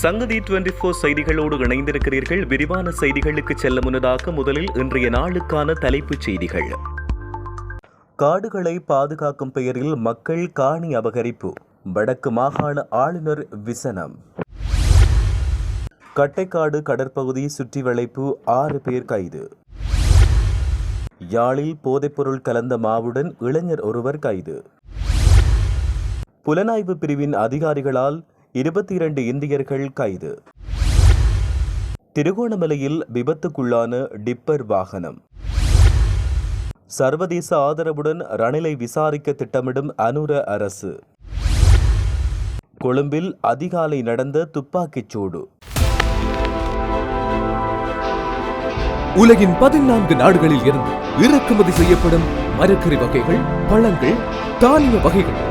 சங்கதி twenty four செய்திகளோடு இணைந்திருக்கிறீர்கள். விரிவான செய்திகளுக்கு செல்ல முன்னதாக முதலில் இன்றைய நாளுக்கான தலைப்புச் செய்திகள். காடுகளை பாதுகாக்கும் பெயரில் மக்கள் காணி அபகரிப்பு. வடக்கு மாகாண ஆளுநர் விசனம். கட்டைக்காடு கடற்பகுதி சுற்றி வளைப்பு ஆறு பேர் கைது. யாழில் போதைப்பொருள் கலந்த மாவுடன் இளைஞர் ஒருவர் கைது. புலனாய்வு பிரிவின் அதிகாரிகளால் இருபத்தி இரண்டு இந்தியர்கள் கைது. திருகோணமலையில் விபத்துக்குள்ளான டிப்பர் வாகனம். சர்வதேச ஆதரவுடன் ரணிலை விசாரிக்க திட்டமிடும் அனுர அரசு. கொழும்பில் அதிகாலை நடந்த துப்பாக்கிச் சூடு. உலகின் பதினான்கு நாடுகளில் இருந்து இறக்குமதி செய்யப்படும் மரக்கறி வகைகள் பழங்கள் தானிய வகைகள்.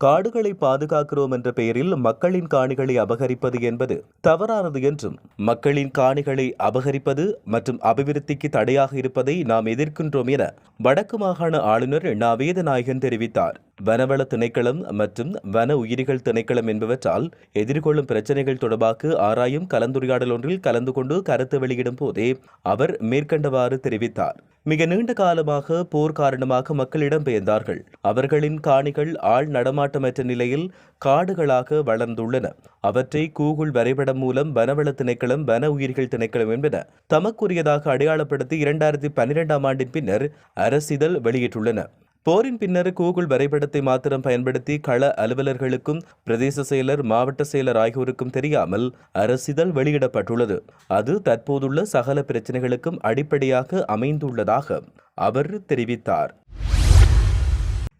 காடுகளை பாதுகாக்கிறோம் என்ற பெயரில் மக்களின் காணிகளை அபகரிப்பது என்பது தவறானது என்றும் மக்களின் காணிகளை அபகரிப்பது மற்றும் அபிவிருத்திக்கு தடையாக இருப்பதை நாம் எதிர்க்கின்றோம் என வடக்கு மாகாண ஆளுநர் நா வேதநாயகன் தெரிவித்தார். வனவள திணைக்களம் மற்றும் வன உயிரிகள் திணைக்களம் என்பவற்றால் எதிர்கொள்ளும் பிரச்சனைகள் தொடர்பாக ஆராயும் கலந்துரையாடல் ஒன்றில் கலந்து கொண்டு கருத்து வெளியிடும் போதே அவர் மேற்கண்டவாறு தெரிவித்தார். மிக நீண்ட காலமாக போர் காரணமாக மக்களிடம் பெயர்ந்தார்கள் அவர்களின் காணிகள் ஆள் நடமாட்டமற்ற நிலையில் காடுகளாக வளர்ந்துள்ளன. அவற்றை கூகுள் வரைபடம் மூலம் வனவள திணைக்களம் வன உயிர்கள் திணைக்களம் என்பன தமக்குரியதாக அடையாளப்படுத்தி இரண்டாயிரத்தி பன்னிரெண்டாம் ஆண்டின் பின்னர் அரசிதழ் வெளியிட்டுள்ளன. போரின் பின்னர் கூகுள் வரைபடத்தை மாத்திரம் பயன்படுத்தி கள அலுவலர்களுக்கும் பிரதேச செயலர் மாவட்ட செயலர் ஆகியோருக்கும் தெரியாமல் அரசிதழ் வெளியிடப்பட்டுள்ளது. அது தற்போதுள்ள சகல பிரச்சனைகளுக்கும் அடிப்படையாக அமைந்துள்ளதாக அவர் தெரிவித்தார்.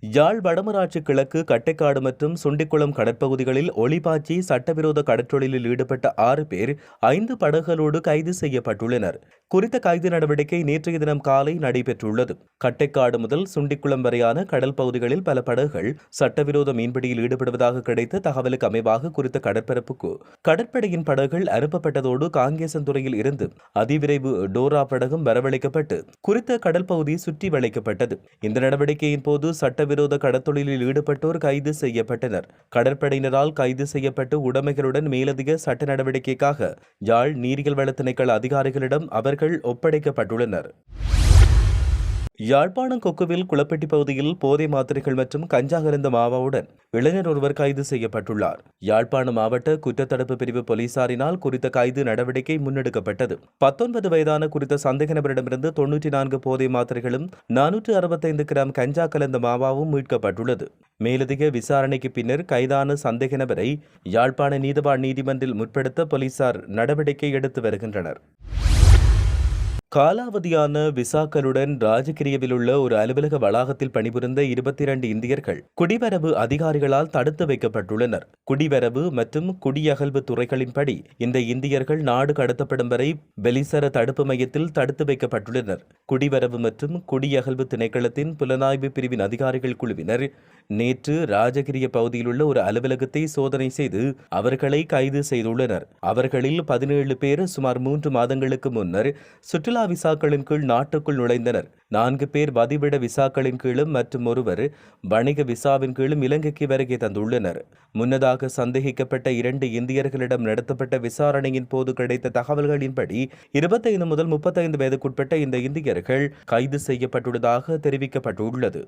யாழ் வடமராட்சி கிழக்கு கட்டைக்காடு மற்றும் சுண்டிக்குளம் கடற்பகுதிகளில் ஒளிபாய்ச்சி சட்டவிரோத கடற்றொழிலில் ஈடுபட்ட ஆறு பேர் ஐந்து படகுகளோடு கைது செய்யப்பட்டுள்ளனர். குறித்த கைது நடவடிக்கை நேற்றைய தினம் காலை நடைபெற்றுள்ளது. கட்டைக்காடு முதல் சுண்டிக்குளம் வரையான கடல் பகுதிகளில் பல படகுகள் சட்டவிரோத மீன்பிடியில் ஈடுபடுவதாக கிடைத்த தகவலுக்கு அமைவாக குறித்த கடற்பரப்புக்கு கடற்படையின் படகுகள் அனுப்பப்பட்டதோடு காங்கேசன்துறையில் இருந்து அதிவிரைவு டோரா படகும் வரவழைக்கப்பட்டு குறித்த கடல் பகுதி சுற்றி வளைக்கப்பட்டது. இந்த நடவடிக்கையின் போது சட்ட சட்டவிரோத கடத்தொழிலில் ஈடுபட்டோர் கைது செய்யப்பட்டனர். கடற்படையினரால் கைது செய்யப்பட்டு உடைமைகளுடன் மேலதிக சட்ட நடவடிக்கைக்காக யாழ் நீரியல் வள திணைக்கள அதிகாரிகளிடம் அவர்கள் ஒப்படைக்கப்பட்டுள்ளனர். யாழ்ப்பாணம் கொக்குவில் குளப்பட்டி பகுதியில் போதை மாத்திரைகள் மற்றும் கஞ்சா கலந்த மாவாவுடன் இளைஞர் ஒருவர் கைது செய்யப்பட்டுள்ளார். யாழ்ப்பாணம் மாவட்ட குற்றத்தடுப்பு பிரிவு போலீசாரினால் குறித்த கைது நடவடிக்கை முன்னெடுக்கப்பட்டது. பத்தொன்பது வயதான குறித்த சந்தேக நபரிடமிருந்து தொன்னூற்றி நான்கு போதை மாத்திரைகளும் நானூற்று அறுபத்தைந்து கிராம் கஞ்சா கலந்த மாவாவும் மீட்கப்பட்டுள்ளது. மேலதிக விசாரணைக்கு பின்னர் கைதான சந்தேக நபரை யாழ்ப்பாண நீதவான் நீதிமன்றில் முற்படுத்த போலீசார் நடவடிக்கை எடுத்து வருகின்றனர். காலாவதியான விசாக்களுடன் ராஜகிரியவில் உள்ள ஒரு அலுவலக வளாகத்தில் பணிபுரிந்த இருபத்தி இரண்டு இந்தியர்கள் குடிவரவு அதிகாரிகளால் தடுத்து வைக்கப்பட்டுள்ளனர். குடிவரவு மற்றும் குடியகல்வு துறைகளின்படி இந்த இந்தியர்கள் நாடு கடத்தப்படும் வரை பெலிசர தடுப்பு மையத்தில் தடுத்து வைக்கப்பட்டுள்ளனர். குடிவரவு மற்றும் குடியகல்வு திணைக்களத்தின் புலனாய்வு பிரிவின் அதிகாரிகள் குழுவினர் நேற்று ராஜகிரிய பகுதியில் உள்ள ஒரு அலுவலகத்தை சோதனை செய்து அவர்களை கைது செய்துள்ளனர். அவர்களில் பதினேழு பேர் சுமார் மூன்று மாதங்களுக்கு முன்னர் சுற்றுலா சுற்றுலா விசாக்களின் கீழ் நாட்டுக்குள் நுழைந்தனர். நான்கு பேர் வதிவிட விசாக்களின் கீழும் மற்றும் ஒருவர் வணிக விசாவின் கீழும் இலங்கைக்கு வருகை தந்துள்ளனர். முன்னதாக சந்தேகிக்கப்பட்ட இரண்டு இந்தியர்களிடம் நடத்தப்பட்ட விசாரணையின் போது கிடைத்த தகவல்களின்படி இருபத்தைந்து முதல் முப்பத்தைந்து வயதுக்குட்பட்ட இந்த இந்தியர்கள் கைது செய்யப்பட்டுள்ளதாக தெரிவிக்கப்பட்டுள்ளது.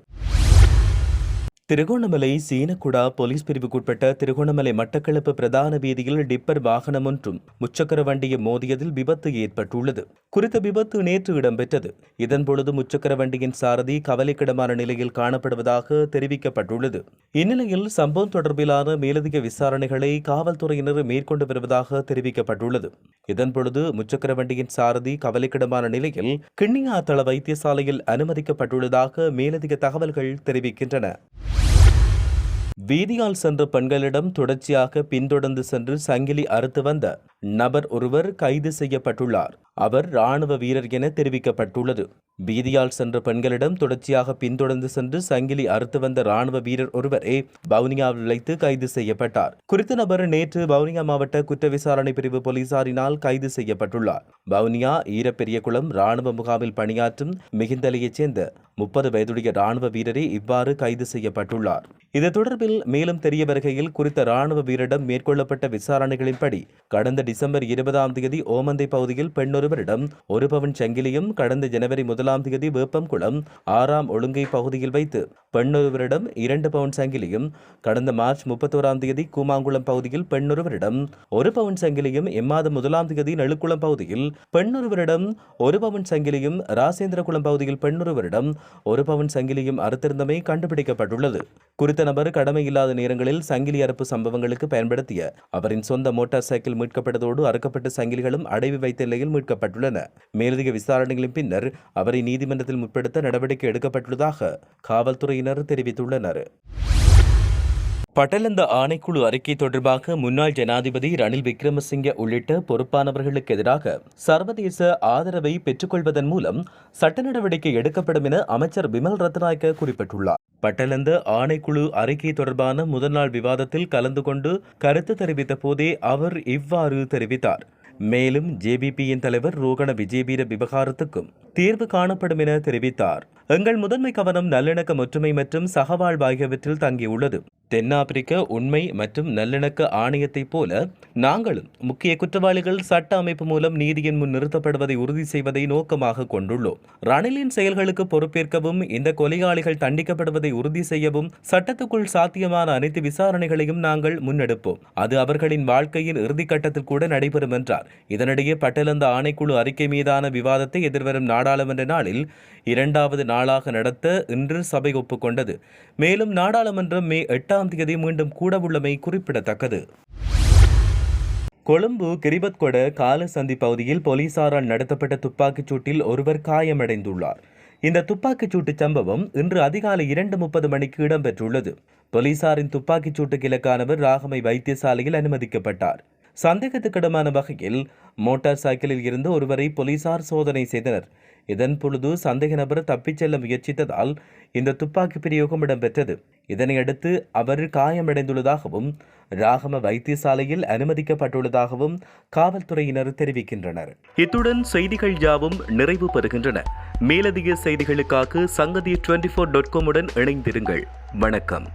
திருகோணமலை சீனக்குடா போலீஸ் பிரிவுக்குட்பட்ட திருகோணமலை மட்டக்களப்பு பிரதான வீதியில் டிப்பர் வாகனம் ஒன்றும் முச்சக்கர வண்டியை மோதியதில் விபத்து ஏற்பட்டுள்ளது. குறித்த விபத்து நேற்று இடம்பெற்றது. இதன்பொழுது முச்சக்கர வண்டியின் சாரதி கவலைக்கிடமான நிலையில் காணப்படுவதாக தெரிவிக்கப்பட்டுள்ளது. இந்நிலையில் சம்பவம் தொடர்பிலான மேலதிக விசாரணைகளை காவல்துறையினர் மேற்கொண்டு வருவதாக தெரிவிக்கப்பட்டுள்ளது. இதன்பொழுது முச்சக்கர வண்டியின் சாரதி கவலைக்கிடமான நிலையில் கிண்ணியாத்தள வைத்தியசாலையில் அனுமதிக்கப்பட்டுள்ளதாக மேலதிக தகவல்கள் தெரிவிக்கின்றன. வீதியால் சென்ற பெண்களிடம் தொடர்ச்சியாக பின்தொடர்ந்து சென்று சங்கிலி அறுத்து வந்த நபர் ஒருவர் கைது செய்யப்பட்டுள்ளார். அவர் ராணுவ வீரர் என தெரிவிக்கப்பட்டுள்ளது. வீதியால் சென்ற பெண்களிடம் தொடர்ச்சியாக பின்தொடர்ந்து சென்று சங்கிலி அறுத்து வந்த ராணுவ வீரர் ஒருவரே வவுனியாவில் வைத்து கைது செய்யப்பட்டார். குறித்த நபர் நேற்று வவுனியா மாவட்ட குற்ற விசாரணை பிரிவு போலீசாரினால் கைது செய்யப்பட்டுள்ளார். வவுனியா ஈரப்பெரியகுளம் ராணுவ முகாமில் பணியாற்றும் மிகுந்தலையைச் சேர்ந்த முப்பது வயதுடைய ராணுவ வீரரே இவ்வாறு கைது செய்யப்பட்டுள்ளார். இது தொடர்பில் மேலும் தெரிய வருகையில் குறித்த ராணுவ வீரரிடம் மேற்கொள்ளப்பட்ட விசாரணைகளின்படி கடந்த டிசம்பர் இருபதாம் தேதி ஓமந்தை பகுதியில் பெண்ணொருவரிடம் ஒரு பவன் சங்கிலியும் கடந்த ஜனவரி முதலாம் தேதி வேப்பம்குளம் ஆறாம் ஒழுங்கை பகுதியில் வைத்து பெண்ணொருவரிடம் இரண்டு பவுன் சங்கிலியும் கடந்த மார்ச் முப்பத்தோராம் தேதி கூமாங்குளம் பகுதியில் பெண்ணொருவரிடம் ஒரு பவுன் சங்கிலியும் இம்மாதம் முதலாம் தேதி நெழுக்குளம் பகுதியில் பெண்ணொருவரிடம் ஒரு பவுன் சங்கிலியும் ராசேந்திரகுளம் பகுதியில் பெண்ணொருவரிடம் ஒரு பவுன் சங்கிலியும் அறுத்திருந்தமை கண்டுபிடிக்கப்பட்டுள்ளது. குறித்த நபர் கடமை இல்லாத நேரங்களில் சங்கிலி அறுப்பு சம்பவங்களுக்கு பயன்படுத்திய அவரின் சொந்த மோட்டார் சைக்கிள் மீட்கப்பட்டது மீட்கப்பட்டதோடு அறுக்கப்பட்ட சங்கிலிகளும் அடைவு வைத்த நிலையில் மீட்கப்பட்டுள்ளன. மேலதிக விசாரணைகளின் பின்னர் அவரை நீதிமன்றத்தில் முற்படுத்த நடவடிக்கை எடுக்கப்பட்டுள்ளதாக காவல்துறையினர் தெரிவித்துள்ளனர். பட்டலந்த ஆணைக்குழு அறிக்கை தொடர்பாக முன்னாள் ஜனாதிபதி ரணில் விக்ரமசிங்கே உள்ளிட்ட பொறுப்பானவர்களுக்கு எதிராக சர்வதேச ஆதரவை பெற்றுக்கொள்வதன் மூலம் சட்ட நடவடிக்கை எடுக்கப்படும் என அமைச்சர் பிமல் ரத்நாயக்க குறிப்பிட்டுள்ளார். பட்டலந்த ஆணைக்குழு அறிக்கை தொடர்பான முதல் நாள் விவாதத்தில் கலந்து கொண்டு கருத்து தெரிவித்த போதே அவர் இவ்வாறு தெரிவித்தார். மேலும் ஜேபிபியின் தலைவர் ரோகண விஜேபீர விவகாரத்துக்கும் தீர்வு காணப்படும் என தெரிவித்தார். எங்கள் முதன்மை கவனம் நல்லிணக்க ஒற்றுமை மற்றும் சகவாழ்வு ஆகியவற்றில் தங்கியுள்ளது. தென்னாப்பிரிக்க உண்மை மற்றும் நல்லிணக்க ஆணையத்தைப் போல நாங்களும் முக்கிய குற்றவாளிகள் சட்ட அமைப்பு மூலம் நீதியின் முன் நிறுத்தப்படுவதை உறுதி செய்வதை நோக்கமாக கொண்டுள்ளோம். ரணிலின் செயல்களுக்கு பொறுப்பேற்கவும் இந்த கொலையாளிகள் தண்டிக்கப்படுவதை உறுதி செய்யவும் சட்டத்துக்குள் சாத்தியமான அனைத்து விசாரணைகளையும் நாங்கள் முன்னெடுப்போம். அது அவர்களின் வாழ்க்கையின் இறுதிக்கட்டத்தில் கூட நடைபெறும் என்றார். இதனிடையே பட்டலந்த ஆணைக்குழு அறிக்கை மீதான விவாதத்தை எதிர்வரும் நாள் நாடாளுமன்ற நாளில் இரண்டாவது நாளாக நடத்த இன்று சபை ஒப்புக்கொண்டது. மேலும் நாடாளுமன்றம் மே எட்டாம் தேதி மீண்டும் கூடவுள்ளமை குறிப்பிடத்தக்கது. கொழும்பு கிரிபத்கொட காலசந்தி பகுதியில் போலீசாரால் நடத்தப்பட்ட துப்பாக்கிச் சூட்டில் ஒருவர் காயமடைந்துள்ளார். இந்த துப்பாக்கிச் சூட்டு சம்பவம் இன்று அதிகாலை இரண்டு முப்பது மணிக்கு இடம்பெற்றுள்ளது. போலீசாரின் துப்பாக்கிச் சூட்டுக்கு இலக்கானவர் ராகமை வைத்தியசாலையில் அனுமதிக்கப்பட்டார். சந்தேகத்துக்கிடமான வகையில் மோட்டார் சைக்கிளில் இருந்து ஒருவரை போலீசார் சோதனை செய்தனர். இதன் பொழுது சந்தேக நபர் தப்பிச் செல்ல முயற்சித்ததால் இந்த துப்பாக்கி பிரயோகம் இடம்பெற்றது. இதனையடுத்து அவர் காயமடைந்துள்ளதாகவும் ராகம வைத்தியசாலையில் அனுமதிக்கப்பட்டுள்ளதாகவும் காவல்துறையினர் தெரிவிக்கின்றனர். இத்துடன் செய்திகள் யாவும் நிறைவு பெறுகின்றன. மேலதிக செய்திகளுக்காக சங்கதி டுவெண்டி ஃபோர் டாட் காமுடன் இணைந்திருங்கள். வணக்கம்.